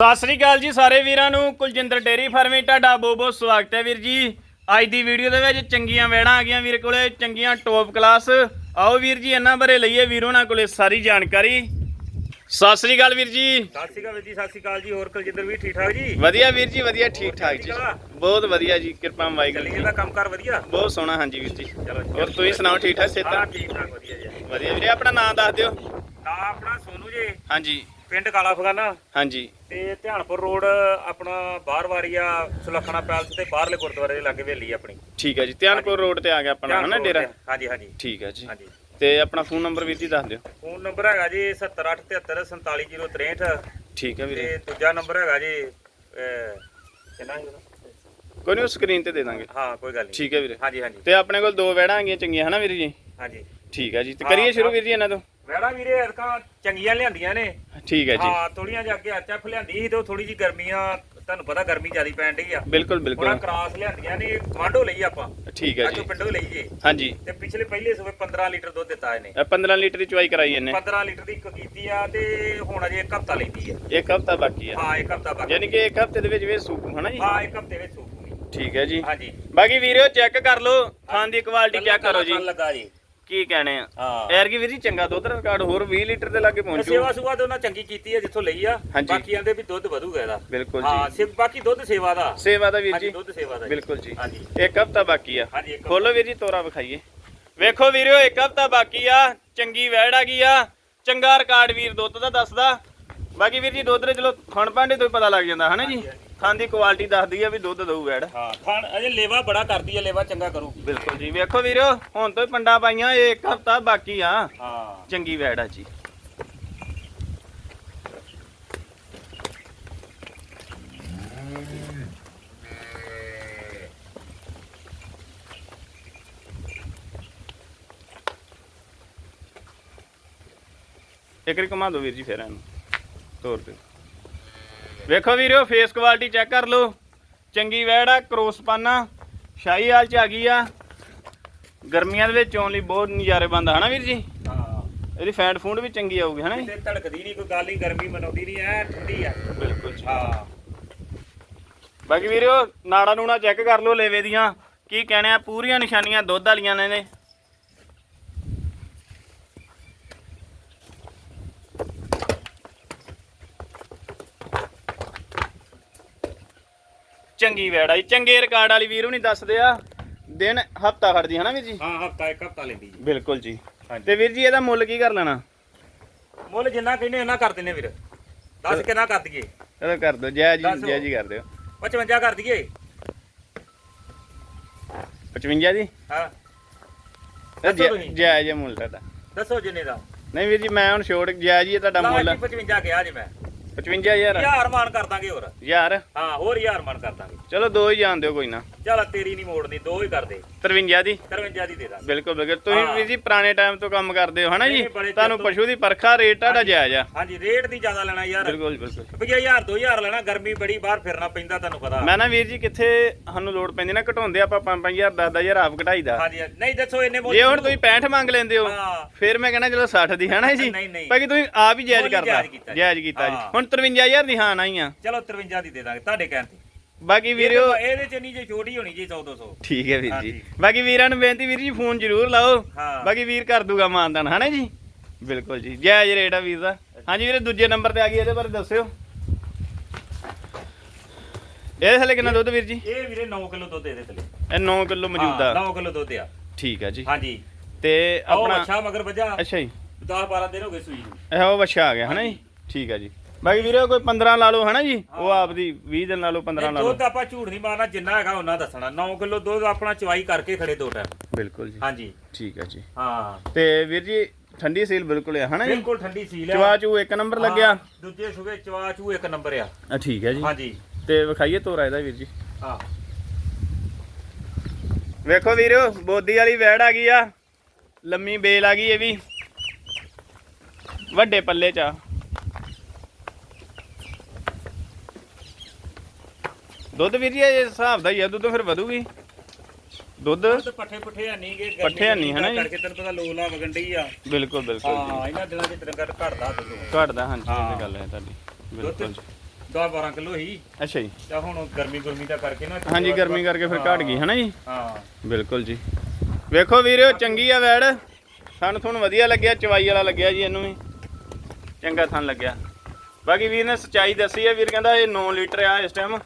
ਸਤਿ ਸ੍ਰੀ ਅਕਾਲ ਜੀ ਸਾਰੇ ਵੀਰਾਂ ਨੂੰ ਕੁਲਜਿੰਦਰ ਡੇਰੀ ਫਾਰਮੇ ਤੁਹਾਡਾ ਬਹੁਤ ਬਹੁਤ ਸਵਾਗਤ ਹੈ ਵੀਰ ਜੀ। ਅੱਜ ਦੀ ਵੀਡੀਓ ਦੇ ਵਿੱਚ ਚੰਗੀਆਂ ਵੇੜਾਂ ਆ ਗਈਆਂ ਵੀਰ ਕੋਲੇ ਚੰਗੀਆਂ ਟੌਪ ਕਲਾਸ ਆਓ ਵੀਰ ਜੀ ਇਹਨਾਂ ਬਾਰੇ ਲਈਏ ਵੀਰ ਉਹਨਾਂ ਕੋਲੇ ਸਾਰੀ ਜਾਣਕਾਰੀ। ਸਤਿ ਸ੍ਰੀ ਅਕਾਲ ਵੀਰ ਜੀ। ਸਤਿ ਸ਼੍ਰੀ ਅਕਾਲ ਵੀਰ ਜੀ ਸਤਿ ਸ਼੍ਰੀ ਅਕਾਲ ਜੀ ਹੋਰ ਕੁਲਜਿੰਦਰ ਵੀ ਠੀਕ ਠਾਕ ਜੀ? ਵਧੀਆ ਵੀਰ ਜੀ ਵਧੀਆ ਠੀਕ ਠਾਕ ਜੀ। ਬਹੁਤ ਵਧੀਆ ਜੀ ਕਿਰਪਾ ਵਾਹਿਗੁਰੂ ਜੀ। ਜਾਂਦਾ ਕੰਮਕਾਰ ਵਧੀਆ? ਬਹੁਤ ਸੋਹਣਾ ਹਾਂਜੀ ਵੀਰ ਜੀ। ਚਲੋ। ਹੋਰ ਤੁਸੀਂ ਸੁਣਾਓ ਠੀਕ ਠਾਕ ਹਾਂ ਸੇਤਾ ਠੀਕ ਠਾਕ ਵਧੀਆ ਜੀ। ਵਧੀਆ ਵੀਰੇ ਆਪਣਾ ਨਾਮ ਦੱਸ ਦਿਓ। ਨਾ ਆਪਣਾ ਸੋਨੂ ਜੀ। ਹਾਂਜੀ। ਪਿੰਡ ਕਾਲਾ ਫਗਾਨਾ ਹਾਂਜੀ। ਤੇ ਧਿਆਨਪੁਰ ਰੋਡ ਆਪਣਾ ਬਾਹਰ ਵਾਰੀਆ ਸੁਲੱਖਣਾ ਪੈਲਸ ਤੇ ਬਾਹਰਲੇ ਗੁਰਦੁਆਰੇ ਦੇ ਲਾਗੇ ਹਵੇਲੀ ਆਪਣੀ। ਠੀਕ ਹੈ ਜੀ ਧਿਆਨਪੁਰ ਰੋਡ ਤੇ ਆ ਗਿਆ ਆਪਣਾ ਹਨਾ ਡੇਰਾ? ਹਾਂਜੀ ਹਾਂਜੀ। ਠੀਕ ਹੈ ਜੀ। ਹਾਂਜੀ। ਤੇ ਆਪਣਾ ਫੋਨ ਨੰਬਰ ਵੀਰ ਜੀ ਦੱਸ ਦਿਓ। ਫੋਨ ਨੰਬਰ ਹੈਗਾ ਜੀ 7873474063 ਠੀਕ ਹੈ ਵੀਰੇ। ਤੇ ਦੂਜਾ ਨੰਬਰ ਹੈਗਾ ਜੀ ਕਿੰਨਾ ਹੈ? ਕੋਈ ਨਹੀਂ ਸਕਰੀਨ ਤੇ ਦੇ ਦਾਂਗੇ। ਹਾਂ ਕੋਈ ਗੱਲ ਨਹੀਂ। ਠੀਕ ਹੈ ਵੀਰੇ। ਹਾਂਜੀ ਹਾਂਜੀ। ਤੇ ਆਪਣੇ ਕੋਲ ਦੋ ਵੈੜਾਂ ਆ ਗਈਆਂ ਚੰਗੀਆਂ ਹਨਾ ਵੀਰ ਜੀ? ਹਾਂਜੀ। ਠੀਕ ਹੈ ਜੀ। ਤੇ ਕਰੀਏ ਸ਼ੁਰੂ। ਵੀਰ ਜੀ ਇਹਨਾਂ ਤੋਂ? ਵੈੜਾ ਵੀਰੇ ਅਰਕਾਂ ਚੰਗੀਆਂ ਲਿਆਂਦੀਆਂ ਨੇ। ਠੀਕ ਹੈ ਜੀ। ਹਾਂ ਥੋੜੀਆਂ ਜਿਹਾ ਅੱਗੇ ਐਚਐਫ ਲਿਆਂਦੀ ਸੀ ਤੇ ਉਹ ਥੋੜੀ ਜੀ ਗਰਮੀਆਂ ਤੁਹਾਨੂੰ ਪਤਾ ਗਰਮੀ ਜ਼ਿਆਦੀ ਪੈਣ ਡਈ ਆ। ਬਿਲਕੁਲ ਉਹਨਾਂ ਬਿਲਕੁਲ ਕਰਾਸ ਲਿਆਂਦੀਆਂ ਨੇ ਗਵਾਂਢੋ ਲਈ ਆਪਾਂ। ਠੀਕ ਹੈ ਅੱਜ ਜੀ। ਪਿੰਡੋਂ ਲਈ ਜੇ ਹਾਂਜੀ। ਤੇ ਪਿਛਲੇ ਪਹਿਲੇ ਸਵੇ 15 ਲੀਟਰ ਦੁੱਧ ਦਿੱਤਾ ਇਹਨੇ। ਇਹ 15 ਲੀਟਰ ਦੀ ਚੁਆਈ ਕਰਾਈ ਇਹਨੇ। 15 ਲੀਟਰ ਦੀ ਇੱਕ ਕੀਤੀ ਆ ਤੇ ਹੁਣ ਅਜੇ ਇੱਕ ਹਫਤਾ ਲੈਂਦੀ ਆ। ਇੱਕ ਹਫਤਾ ਬਾਕੀ ਆ। ਹਾਂ ਇੱਕ ਹਫਤਾ ਬਾਕੀ। ਯਾਨੀ ਕਿ ਇੱਕ ਹਫ਼ਤੇ ਦੇ ਵਿੱਚ ਵੇ ਸੂਪ ਹਨਾ ਜੀ? ਹਾਂ ਇੱਕ ਹਫ਼ਤੇ ਵਿੱਚ ਸੂਪੂਗੀ ਠੀਕ ਹੈ ਜੀ। ਹਾਂਜੀ। ਬਾਕੀ ਵੀਰਿਓ ਚੈੱਕ ਕਰ ਲਓ ਖਾਣ ਦੀ ਕੁਆਲਿਟੀ ਚੈੱਕ ਕਰੋ ਜੀ। ਲੱਗਾ ਜੀ। ਕੀ ਕਹਿਣੇ ਆ? ਹਾਂ। ਐਰ ਕੀ ਵੀਰ ਜੀ ਚੰਗਾ ਦੁੱਧ ਰਿਕਾਰਡ ਹੋਰ 20 ਲੀਟਰ ਦੇ ਲਾਗੇ ਪਹੁੰਚੂ। ਸੇਵਾ ਸੁਵਾ ਤੇ ਉਹਨਾਂ ਚੰਗੀ ਕੀਤੀ ਆ ਜਿੱਥੋਂ ਲਈ ਆ। ਹਾਂਜੀ। ਬਾਕੀ ਆਂਦੇ ਵੀ ਦੁੱਧ ਵਧੂਗਾ ਇਹਦਾ। ਬਿਲਕੁਲ ਹਾਂ ਜੀ ਸਿਰਫ ਬਾਕੀ ਦੁੱਧ ਸੇਵਾ ਦਾ। ਸੇਵਾ ਦਾ ਵੀਰ ਹਾਂਜੀ ਜੀ। ਦੁੱਧ ਸੇਵਾ ਦਾ ਜੀ। ਬਿਲਕੁਲ ਜੀ। ਹਾਂਜੀ। ਇੱਕ ਹਫਤਾ ਬਾਕੀ ਆ। ਹਾਂਜੀ ਇੱਕ ਖੋਲੋ ਵੀਰ ਜੀ ਤੋਰਾ ਵਿਖਾਈਏ। ਵੇਖੋ ਵੀਰਿਓ ਇੱਕ ਹਫਤਾ ਬਾਕੀ ਆ। ਚੰਗੀ ਵੈੜ ਆ ਗਈ ਆ। ਚੰਗਾ ਰਿਕਾਰਡ ਵੀਰ ਦੁੱਧ ਦਾ ਦੱਸਦਾ। ਬਾਕੀ ਵੀਰ ਜੀ ਦੁੱਧ ਦੇ ਚਲੋ ਖਣ ਭਾਂਡੇ ਤੋਂ ਹੀ ਪਤਾ ਲੱਗ ਜਾਂਦਾ ਹਨਾ ਜੀ? ਖਾਣ ਦੀ ਕੁਆਲਿਟੀ ਦੱਸਦੀ ਆ ਵੀ ਦੁੱਧ ਦਊ ਵੈੜ। ਹਾਂ ਖਾਣ ਅਜੇ ਲੇਵਾ ਬੜਾ ਕਰਦੀ ਆ ਲੇਵਾ ਚੰਗਾ ਕਰੂ। ਬਿਲਕੁਲ ਜੀ ਵੇਖੋ ਵੀਰਿਓ ਹੁਣ ਤੋਂ ਹੀ ਪੰਡਾ ਪਾਈਆਂ ਇਹ ਇੱਕ ਹਫਤਾ ਬਾਕੀ ਆ। ਹਾਂ। ਚੰਗੀ ਵੈੜ ਆ ਜੀ। ਇੱਕ ਵਾਰੀ ਘੁਮਾ ਦਿਓ ਵੀਰ ਜੀ ਫੇਰ ਇਹਨੂੰ। ਤੋਰ ਤੇ ਵੇਖੋ ਵੀਰਿਓ ਫੇਸ ਕੁਆਲਿਟੀ ਚੈੱਕ ਕਰ ਲਓ। ਚੰਗੀ ਵੈੜ ਆ ਕਰੋਸ ਪਾਨਾ ਸ਼ਾਹੀ ਹਾਲ ਚ ਆ ਗਈ ਆ। ਗਰਮੀਆਂ ਦੇ ਵਿੱਚ ਆਉਣ ਲਈ ਬਹੁਤ ਨਜ਼ਾਰੇ ਬੰਦਾ ਹਨਾ ਵੀਰ ਜੀ? ਹਾਂ। ਇਹਦੀ ਫੈਂਟ ਫੂਡ ਵੀ ਚੰਗੀ ਆਊਗੀ ਹਨਾ ਤੇ ਧੜਕਦੀ ਨਹੀਂ ਕੋਈ ਗੱਲ ਨਹੀਂ ਗਰਮੀ ਮਨਾਉਂਦੀ ਨਹੀਂ ਐ ਠੰਡੀ ਆ। ਬਿਲਕੁਲ ਹਾਂ। ਬਾਕੀ ਵੀਰਿਓ ਨਾੜਾ ਨੂਣਾ ਚੈੱਕ ਕਰ ਲਓ ਲੇਵੇ ਦੀਆਂ। ਕੀ ਕਹਿਣੇ ਆ ਪੂਰੀਆਂ ਨਿਸ਼ਾਨੀਆਂ ਦੁੱਧ ਵਾਲੀਆਂ ਨੇ ਚੰਗੀ ਵੈੜ ਆਈ ਚੰਗੇ ਰਿਕਾਰਡ ਵਾਲੀ ਵੀਰ ਨਹੀਂ ਦੱਸਦੇ ਆ ਦਿਨ ਹਫਤਾ ਖੜਦੀ ਹਨਾ ਵੀਰ ਜੀ? ਹਾਂ ਹਫਤਾ ਇੱਕ ਹਫਤਾ ਲੈਂਦੀ ਜੀ। ਬਿਲਕੁਲ ਜੀ। ਹਾਂਜੀ। ਤੇ ਵੀਰ ਜੀ ਇਹਦਾ ਮੁੱਲ ਕੀ ਕਰ ਲੈਣਾ? ਮੁੱਲ ਜਿੰਨਾ ਕਹਿੰਦੇ ਉਹਨਾਂ ਕਰ ਦਿੰਨੇ ਵੀਰ। ਦੱਸ ਕਿੰਨਾ ਕਰ ਦਈਏ? ਇਹਦਾ ਕਰ ਦਿਓ ਜੈ ਜੀ ਦੱਸੋ। ਜੈ ਜੀ ਕਰ ਦਿਓ। 55 ਕਰ ਦਈਏ? 55 ਜੀ? ਹਾਂ। ਇਹ ਦੱਸੋ ਜੈ ਤੁਸੀਂ। ਜੈ ਜੀ ਮੁੱਲ ਤੁਹਾਡਾ। ਦੱਸੋ ਜਿੰਨੇ ਦਾ। ਨਹੀਂ ਵੀਰ ਜੀ ਮੈਂ ਹੁਣ ਛੋੜ ਜੈ ਜੀ ਇਹ ਤੁਹਾਡਾ ਮੁੱਲ। ਜੀ 55 ਗਿਆ ਜੀ ਮੈਂ। 55000 ਹਜ਼ਾਰ। ਮਾਨ ਕਰ ਦਾਂਗੇ ਹੋਰ। ਯਾਰ ਹਾਂ ਹੋਰ ਹਜ਼ਾਰ ਮਾਨ ਕਰ ਦਾਂਗੇ। ਚਲੋ ਦੋ ਹੀ ਜਾਣ ਦਿਓ ਕੋਈ ਨਾ। ਚੱਲ ਤੇਰੀ ਨਹੀਂ ਮੋੜਨੀ ਦੋ ਹੀ ਕਰ ਦੇ। 53 ਦੀ। 53 ਦੀ ਦੇ ਦਾਂਗੇ ਬਿਲਕੁਲ ਬਿਲਕੁਲ। ਤੁਸੀਂ। ਵੀਰ ਜੀ ਪੁਰਾਣੇ ਟਾਈਮ ਤੋਂ ਕੰਮ ਕਰਦੇ ਹੋ ਹਨਾ ਜੀ? ਤੁਹਾਨੂੰ। ਪਸ਼ੂ ਦੀ ਪਰਖਾ ਰੇਟ ਤੁਹਾਡਾ ਜਾਇਜ਼ ਆ। ਹਾਂਜੀ ਰੇਟ ਦੀ ਜ਼ਿਆਦਾ ਲੈਣਾ ਯਾਰ। ਬਿਲਕੁਲ ਬਿਲਕੁਲ। ਰੁਪਈਆ ਹਜ਼ਾਰ 2000 ਲੈਣਾ ਗਰਮੀ ਬੜੀ ਬਾਹਰ ਫਿਰਨਾ ਪੈਂਦਾ ਤੁਹਾਨੂੰ ਪਤਾ। ਮੈਂ ਨਾ ਵੀਰ ਜੀ ਕਿੱਥੇ ਸਾਨੂੰ ਲੋੜ ਪੈਂਦੀ ਨਾ ਘਟਾਉਂਦੇ ਆਪਾਂ 5-5000 10-10000 ਆਪ ਘਟਾਈਦਾ ਹਾਂਜੀ ਨਹੀਂ ਦੱਸੋ ਇੰਨੇ ਜੇ ਹੁਣ ਤੁਸੀਂ 65 ਮੰਗ ਲੈਂਦੇ ਹੋ ਫਿਰ ਮੈਂ ਕਹਿੰਦਾ ਚਲੋ 60 ਦੀ ਹੈ ਨਾ ਜੀ। ਬਾਕੀ ਤੁਸੀਂ ਆਪ ਹੀ ਜਾਇਜ਼ ਕਰਦਾ ਜਾਇਜ਼ ਕੀਤਾ ਜੀ। ਹੁਣ 53000 ਦੀ ਹਾਂ ਨਹੀਂ ਆ। ਚਲੋ 53 ਦੀ ਦੇ ਦਾਂਗੇ ਤੁਹਾਡੇ ਕਹਿਣ ਤੇ। ਬਾਕੀ ਵੀਰਿਓ ਇਹਦੇ- ਚ ਨਹੀਂ ਜੇ ਛੋਟੀ ਹੋਣੀ ਜੀ 100 200 ਠੀਕ ਹੈ ਵੀਰ ਜੀ। ਬਾਕੀ ਵੀਰਾਂ ਨੂੰ ਬੇਨਤੀ ਵੀਰ ਜੀ ਫੋਨ ਜ਼ਰੂਰ ਲਾਓ। ਬਾਕੀ ਵੀਰ ਕਰ ਦੂਗਾ ਮਾਨਦਾਨ ਹਨਾ ਜੀ? ਬਿਲਕੁਲ ਜੀ ਜਾਇਜ਼ ਰੇਟ ਆ ਵੀਰ ਦਾ। ਹਾਂਜੀ ਵੀਰੇ ਦੂਜੇ ਨੰਬਰ ਤੇ ਆ ਗਈ ਇਹਦੇ ਬਾਰੇ ਦੱਸਿਓ। ਇਹਦੇ ਥੱਲੇ ਕਿੰਨਾ ਦੁੱਧ ਵੀਰ ਜੀ? ਇਹ ਵੀਰੇ 9 ਕਿਲੋ ਦੁੱਧ ਇਹਦੇ ਥੱਲੇ। ਇਹ 9 ਕਿਲੋ ਮੌਜੂਦਾ। 9 ਕਿਲੋ ਦੁੱਧ ਆ। ਠੀਕ ਹੈ ਜੀ। ਹਾਂਜੀ। ਤੇ ਆਪਣਾ ਅੱਛਾ ਮਗਰ ਵੱਜਾ। ਅੱਛਾ ਜੀ। 10 12 ਦਿਨ ਹੋ ਗਏ ਸੂਈ ਨੂੰ। ਇਹ ਉਹ ਬੱਚਾ ਆ ਗਿਆ ਹਨਾ ਜੀ? ਠੀਕ ਹੈ ਜੀ। ਬਾਕੀ ਵੀਰੇ ਕੋਈ 15 ਲਾ ਲਓ ਹਨਾ ਜੀ? ਉਹ ਆਪਦੀ 20 ਦਿਨ ਲਾ ਲਓ 15 ਲਾ ਲਓ। ਦੁੱਧ ਆਪਾਂ ਝੂਠ ਨਹੀਂ ਮਾਰਨਾ ਜਿੰਨਾ ਹੈਗਾ ਉਹਨਾਂ ਦੱਸਣਾ। 9 ਕਿਲੋ ਦੁੱਧ ਆਪਣਾ ਚਵਾਈ ਕਰਕੇ ਖੜੇ ਦੋ ਟਾਈਮ ਬਿਲਕੁਲ ਜੀ। ਹਾਂਜੀ। ਠੀਕ ਹੈ ਜੀ। ਹਾਂ। ਤੇ ਵੀਰ ਜੀ ਠੰਡੀ ਸੀਲ ਬਿਲਕੁਲ ਹੈ ਹਨਾ ਜੀ? ਬਿਲਕੁਲ ਠੰਡੀ ਸੀਲ ਆ। ਚਵਾ ਚੂ ਇੱਕ ਨੰਬਰ ਲੱਗਿਆ? ਹਾਂ, ਦੂਜੇ ਸੂਬੇ ਚਵਾ ਚੂ ਇੱਕ ਨੰਬਰ ਆ। ਆ ਠੀਕ ਹੈ ਜੀ। ਹਾਂਜੀ। ਤੇ ਵਿਖਾਈਏ ਤੋਰਾ ਇਹਦਾ ਵੀਰ ਜੀ। ਹਾਂ। ਵੇਖੋ ਵੀਰੋ ਬੋਦੀ ਵਾਲੀ ਵੈੜ ਆ ਗਈ ਆ। ਲੰਮੀ ਬੇਲ ਆ ਗਈ ਇਹ ਵੀ। ਵੱਡੇ ਪੱਲੇ ਚ ਆ। ਦੁੱਧ ਵੀਰ ਜੀ ਇਹ ਹਿਸਾਬ ਦਾ ਹੀ ਆ ਦੁੱਧ ਫਿਰ ਵਧੂਗੀ। ਦੁੱਧ? ਦੁੱਧ ਪੱਠੇ ਪੁੱਠੇ ਨਹੀਂ ਗੇ ਗਰਮੀ ਪੱਠੇ ਹਨੀ, ਹਨਾ ਜੀ? ਕਰਕੇ ਤੈਨੂੰ ਪਤਾ ਲੋਲਾ ਵਗਣ ਡਈ ਆ। ਬਿਲਕੁਲ ਬਿਲਕੁਲ ਜੀ। ਹਾਂ ਇਹਨਾਂ ਦਿਨਾਂ 'ਚ ਤੇਰਾ ਘਟਦਾ ਦੁੱਧ ਘਟਦਾ ਹਾਂਜੀ ਇਹ ਗੱਲ ਹੈ ਤੁਹਾਡੀ। ਬਿਲਕੁਲ ਜੀ। 10 12 ਕਿਲੋ ਹੀ। ਅੱਛਾ ਜੀ। ਤਾਂ ਹੁਣ ਗਰਮੀ ਗੁਰਮੀ ਦਾ ਕਰਕੇ ਨਾ ਹਾਂਜੀ ਗਰਮੀ ਕਰਕੇ ਫਿਰ ਘਟ ਗਈ ਹਨਾ ਜੀ? ਹਾਂ। ਬਿਲਕੁਲ ਜੀ। ਵੇਖੋ ਵੀਰਿਓ ਚੰਗੀ ਆ ਵੈੜ। ਸਾਨੂੰ ਤੁਹਾਨੂੰ ਵਧੀਆ ਲੱਗਿਆ ਚਵਾਈ ਵਾਲਾ ਲੱਗਿਆ ਜੀ ਇਹਨੂੰ ਵੀ। ਚੰਗਾ ਥਣ ਲੱਗਿਆ। ਬਾਕੀ ਵੀਰ ਨੇ ਸਚਾਈ ਦੱਸੀ ਹੈ ਵੀਰ ਕਹਿੰਦਾ ਇਹ 9 ਲੀਟਰ ਆ ਇਸ ਟਾਈਮ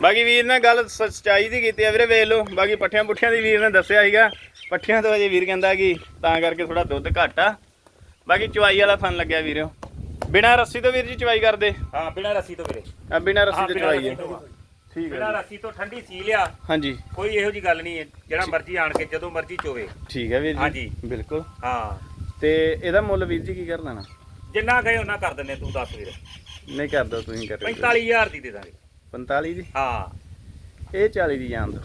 ਬਾਕੀ ਵੀਰ ਨੇ ਗੱਲ ਸਚਾਈ ਦੀ ਕੀਤੀ ਆ ਵੀਰੇ ਵੇਖ ਲਓ। ਬਾਕੀ ਪੱਠਿਆਂ ਪੁੱਠਿਆਂ ਦੀ ਵੀਰ ਨੇ ਦੱਸਿਆ ਸੀਗਾ। ਪੱਠਿਆਂ ਤੋਂ ਅਜੇ ਵੀਰ ਕਹਿੰਦਾ ਕਿ ਤਾਂ ਕਰਕੇ ਥੋੜਾ ਦੁੱਧ ਘੱਟ ਆ। ਬਾਕੀ ਚਵਾਈ ਵਾਲਾ ਥਣ ਲੱਗਿਆ ਵੀਰਿਓ ਬਿਨਾਂ ਰੱਸੀ ਤੋਂ ਵੀਰ ਜੀ ਚਵਾਈ ਕਰਦੇ? ਹਾਂ ਬਿਨਾਂ ਰੱਸੀ ਤੋਂ ਵੀਰੇ। ਆ ਬਿਨਾਂ ਰੱਸੀ ਤੋਂ ਚਵਾਈ ਹੈ। ਠੀਕ ਹੈ ਬਿਨਾਂ। ਰੱਸੀ ਤੋਂ ਠੰਡੀ ਸੀ ਲਿਆ ਹਾਂਜੀ। ਕੋਈ ਇਹੋ ਜੀ ਗੱਲ ਨਹੀਂ ਹੈ। ਜਿਹੜਾ ਮਰਜ਼ੀ ਆਣ ਕੇ ਜਦੋਂ ਮਰਜ਼ੀ ਚੋਵੇ। ਠੀਕ ਹੈ ਵੀਰ ਜੀ। ਹਾਂਜੀ। ਬਿਲਕੁਲ। ਹਾਂ। ਤੇ ਇਹਦਾ ਮੁੱਲ ਵੀਰ ਜੀ ਕੀ ਕਰ ਦੇਣਾ ਜਿੰਨਾ ਕਹੇ ਉਹਨਾਂ ਕਰ ਦਿੰਦੇ ਤੂੰ ਦੱਸ ਵੀਰ। ਨਹੀਂ ਕਰ ਦੋ ਤੁਸੀਂ ਕਰ 45000 ਦੀ ਦੇ ਦਾਂਗੇ। 45 ਦੀ? ਹਾਂ। ਇਹ 40 ਦੀ ਜਾਣ ਦੋ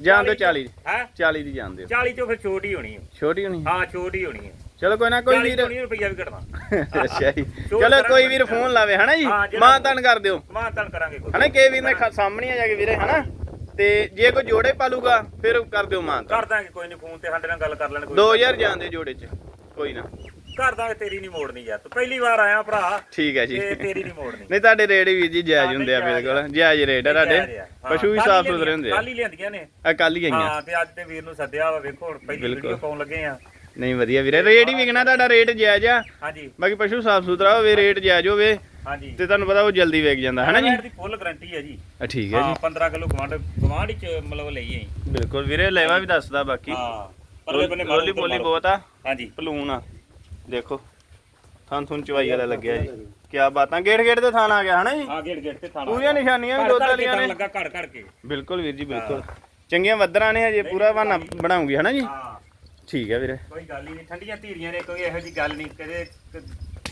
ਜਾਣ ਦੋ 40 ਦੀ। ਹੈ? 40 ਦੀ ਜਾਣ ਦਿਓ। 40 ਚੋਂ ਫਿਰ ਛੋਟ ਹੋਣੀ ਹੈ ਛੋਟੀ ਹੋਣੀ ਹਾਂ ਛੋਟ ਹੋਣੀ ਹੈ ਚਲੋ ਕੋਈ ਨਾ ਕੋਈ 40 ਵੀਰ ਰੁਪਈਆ ਵੀ ਘਟਣਾ। ਅੱਛਾ ਜੀ। ਚਲੋ ਕੋਈ ਵੀਰ ਫੋਨ ਲਾਵੇ ਹਨਾ ਜੀ? ਹਾਂ, ਜਿਹੜਾ- ਮਾਂ ਤਨ ਕਰ ਦਿਓ। ਮਾਂ ਤਾਂ ਕਰਾਂਗੇ ਕੋਈ। ਹਨਾ ਕੇ ਵੀਰ ਨੇ ਖ- ਸਾਹਮਣੇ ਆ ਜਾ ਕੇ ਵੀਰੇ ਹਨਾ? ਤੇ ਜੇ ਕੋਈ ਜੋੜੇ ਪਾਲੂਗਾ ਫਿਰ ਕਰ ਦਿਓ ਮਾਂ ਕਰ ਦਾਂਗੇ ਕੋਈ ਨਹੀਂ ਫੋਨ ਤੇ ਸਾਡੇ ਨਾਲ ਗੱਲ ਕਰ ਲੈਣ ਕੋਈ 2000 ਜਾਣ ਦੇ ਜੋੜੇ ਚ। ਕੋਈ ਨਾ। ਕਰ ਦਾਂਗੇ ਤੇਰੀ ਨਹੀਂ ਮੋੜਨੀ ਯਾਰ ਤੂੰ ਪਹਿਲੀ ਵਾਰ ਆਇਆ ਭਰਾ ਠੀਕ ਹੈ ਜੀ। ਤੇ ਤੇਰੀ ਨਹੀਂ ਮੋੜਨੀ। ਨਹੀਂ ਤੁਹਾਡੇ ਰੇਟ ਵੀਰ ਜੀ ਜਾਇਜ਼ ਹਾਂ, ਹੁੰਦੇ ਆ ਬਿਲਕੁਲ ਜਾਇਜ਼ ਰੇਟ ਆ ਤੁਹਾਡੇ। ਪਸ਼ੂ ਵੀ ਸਾਫ਼ ਸੁਥਰੇ ਹੁੰਦੇ ਆ। ਕੱਲ ਹੀ ਲਿਆਂਦੀਆਂ ਨੇ। ਆ ਕੱਲ ਹੀ ਆਈਆਂ। ਹਾਂ ਤੇ ਅੱਜ ਤੇ ਵੀਰ ਨੂੰ ਸੱਦਿਆ ਵਾ ਵੇਖੋ ਹੁਣ ਪਹਿਲੀ। ਵੀਡੀਓ ਪਾਉਣ ਲੱਗੇ ਆ। ਨਹੀਂ ਵਧੀਆ ਵੀਰੇ ਰੇਟ ਹੀ ਵਿਕਣਾ ਤੁਹਾਡਾ ਰੇਟ ਜਾਇਜ਼ ਆ। ਹਾਂਜੀ। ਬਾਕੀ ਪਸ਼ੂ ਸਾਫ਼ ਸੁਥਰਾ ਹੋਵੇ ਰੇਟ ਜਾਇਜ਼ ਹੋਵੇ ਹਾਂਜੀ। ਤੇ ਤੁਹਾਨੂੰ ਪਤਾ ਉਹ ਜਲਦੀ ਵਿਕ ਜਾਂਦਾ ਹਨਾ ਜੀ? ਐਡ ਦੀ ਫੁੱਲ ਗਾਰੰਟੀ ਹੈ ਜੀ। ਆ ਠੀਕ ਹੈ ਹਾਂ ਜੀ। 15 ਕਿਲੋ ਗਵਾਂਡ ਗਵਾਂਡ ਚ ਮਤਲਬ ਲਈ ਆਈ। ਬਿਲਕੁਲ ਵੀਰੇ ਲੈਵਾ ਵੀ ਦੱਸਦਾ ਬਾਕੀ। ਹਾਂ ਪਰਲੇ ਬੰਨੇ ਉੱਧਰ ਬੋਲੀ। ਬਹੁਤ ਆ। ਹਾਂਜੀ। ਪਲੂਨ ਆ। ਦੇਖੋ ਥਾਂ ਥੁਨ ਚਵਾਈ ਵਾਲਾ ਲੱਗਿਆ ਜੀ। ਕੀ ਬਾਤਾਂ ਗੇੜ ਗੇੜ ਤੇ ਥਾਨ ਆ ਗਿਆ ਹਨਾ ਜੀ? ਆ ਗੇਟ ਗੇਟ ਤੇ ਥਾਣਾ ਪੂਰੀਆਂ ਨਿਸ਼ਾਨੀਆਂ ਵੀ ਦੁੱਧ ਵਾਲੀਆਂ ਨੇ। ਲੱਗਾ ਘੜ ਘੜ ਕੇ? ਬਿਲਕੁਲ ਵੀਰ ਜੀ ਬਿਲਕੁਲ। ਚੰਗੀਆਂ ਵੱਦਰਾਂ ਨੇ ਹਜੇ ਪੂਰਾ ਬਹਾਨਾ ਬਣਾਉਂਗੀ ਹਨਾ ਜੀ? ਹਾਂ। ਠੀਕ ਹੈ ਵੀਰੇ। ਕੋਈ ਗੱਲ ਹੀ ਨਹੀਂ ਠੰਡੀਆਂ ਧੀਰੀਆਂ ਨੇ ਕੋਈ ਇਹੋ ਜੀ ਗੱਲ ਨਹੀਂ ਕਦੇ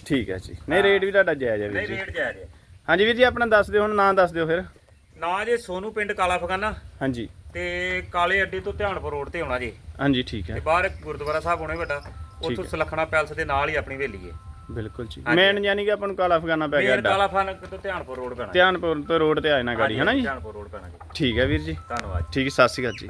ਠੀਕ ਹੈ ਜੀ। ਨਹੀਂ ਰੇਟ ਵੀ ਤੁਹਾਡਾ ਜਾਇਜ਼ ਹੈ ਵੀਰ ਨਹੀਂ ਜੀ। ਰੇਟ ਜਾਇਜ਼ ਹੈ ਹਾਂਜੀ ਵੀਰ ਜੀ ਆਪਣਾ ਦੱਸ ਦਿਓ ਹੁਣ ਨਾਂ ਦੱਸ ਦਿਓ ਫਿਰ। ਨਾ ਜੇ ਸੋਨੂ ਪਿੰਡ ਕਾਲਾ ਫਗਾਨਾ। ਹਾਂਜੀ। ਤੇ ਕਾਲੇ ਅੱਡੇ ਤੋਂ ਧਿਆਨਪੁਰ ਰੋਡ ਤੇ ਆਉਣਾ ਜੀ। ਹਾਂਜੀ ਠੀਕ ਤੇ ਹੈ ਬਾਹਰ ਇੱਕ ਗੁਰਦੁਆਰਾ ਸਾਹਿਬ ਹੋਣਾ ਵੱਡਾ। ਉੱਥੋਂ ਹੈ। ਸੁਲੱਖਣਾ ਪੈਲਸ ਦੇ ਨਾਲ ਹੀ ਆਪਣੀ ਹਵੇਲੀ ਹੈ। ਬਿਲਕੁਲ ਜੀ। ਮੇਨ ਯਾਨੀ ਕਿ ਆਪਾਂ ਨੂੰ ਕਾਲਾ ਅਫਗਾਨਾ ਪੈ ਗਿਆ ਮੇਨ ਕਾਲਾ ਫਾਨਕ ਤੋਂ ਧਿਆਨਪੁਰ ਰੋਡ ਪੈਣਾ ਧਿਆਨਪੁਰ ਤੋਂ ਰੋਡ ਤੇ ਆ ਜਾਣਾ ਗਾੜੀ ਹਨਾ ਜੀ? ਧਿਆਨਪੁਰ ਰੋਡ ਪੈਣਾ ਜੀ। ਠੀਕ ਹੈ ਵੀਰ ਜੀ। ਧੰਨਵਾਦ ਠੀਕ ਹੈ ਸਤਿ ਸ਼੍ਰੀ ਅਕਾਲ ਜੀ।